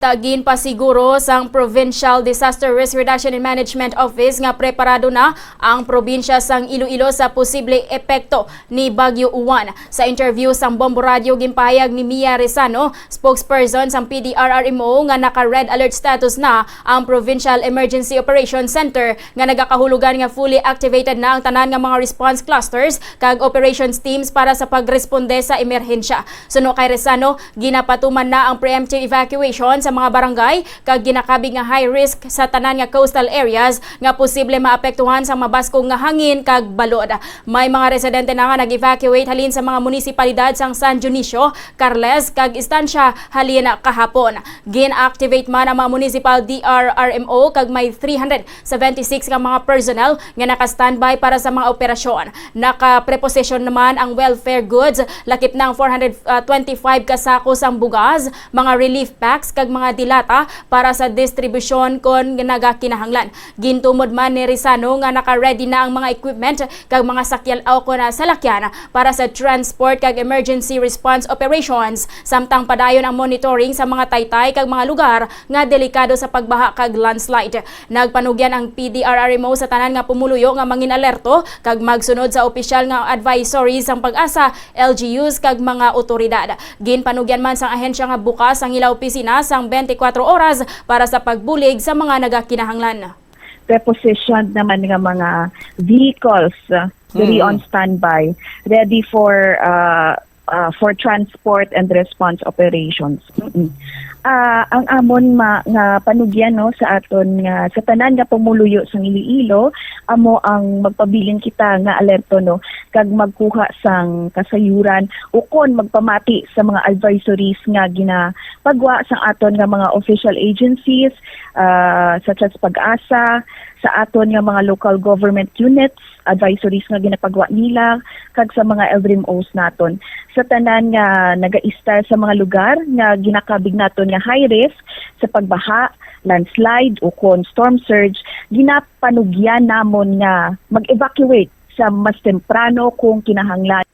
Tagin pa siguro sang Provincial Disaster Risk Reduction and Management Office nga preparado na ang probinsya sang Iloilo sa posible epekto ni Bagyo Uwan. Sa interview sang Bombo Radio gimpahayag ni Mia Rezano, spokesperson sang PDRRMO nga naka-red alert status na ang Provincial Emergency Operations Center nga nagakahulugan nga fully activated na ang tanan nga mga response clusters kag operations teams para sa pagresponde sa emerhensya. Suno kay Rezano, ginapatuman na ang preemptive evacuation sa mga barangay kag ginakabig nga high risk sa tanan nga coastal areas nga posible maapektuhan sa mabaskong nga hangin kag balod. May mga residente na nga nag-evacuate halin sa mga munisipalidad sang San Dionisio, Carles kag Estancia halin kahapon. Gin-activate man ang mga municipal DRRMO kag may 376 nga mga personnel nga naka-standby para sa mga operasyon. Naka-preposition naman ang welfare goods, lakip ng 425 kasako sang bugas, mga relief packs kag mga dilata para sa distribusyon kon nagakinahanglan. Gintumod man ni Rizano nga naka-ready na ang mga equipment kag mga sakyal o na salakyan para sa transport kag emergency response operations samtang padayon ang monitoring sa mga taytay kag mga lugar nga delikado sa pagbaha kag landslide. Nagpanugyan ang PDRRMO sa tanan nga pumuluyo nga mangin alerto kag magsunod sa opisyal nga advisories sang pag-asa, LGUs kag mga otoridad. Ginpanugyan man sang ahensya nga bukas ang ilaw opisina sang 24 oras para sa pagbulig sa mga nagakinahanglan. prepositioned naman nga mga vehicles uh, Mm. on standby, ready for uh, uh, for transport and response operations. Mm-mm. Ah, ang amon ma, nga panugyan no sa aton nga sa tanan nga pumuluyo sa Iloilo amo ang magpabiling kita nga alerto no kag magkuha sang kasayuran ukon magpamati sa mga advisories nga ginapagwa sa aton nga mga official agencies ah, such as Pag-asa sa aton nga mga local government units advisories nga ginapagwa nila kag sa mga LRMOs naton. Sa tanan nga naga-star sa mga lugar nga ginakabig naton nga high risk sa pagbaha landslide o kon storm surge ginapanugyan namon nga mag-evacuate sa mas temprano kung kinahanglan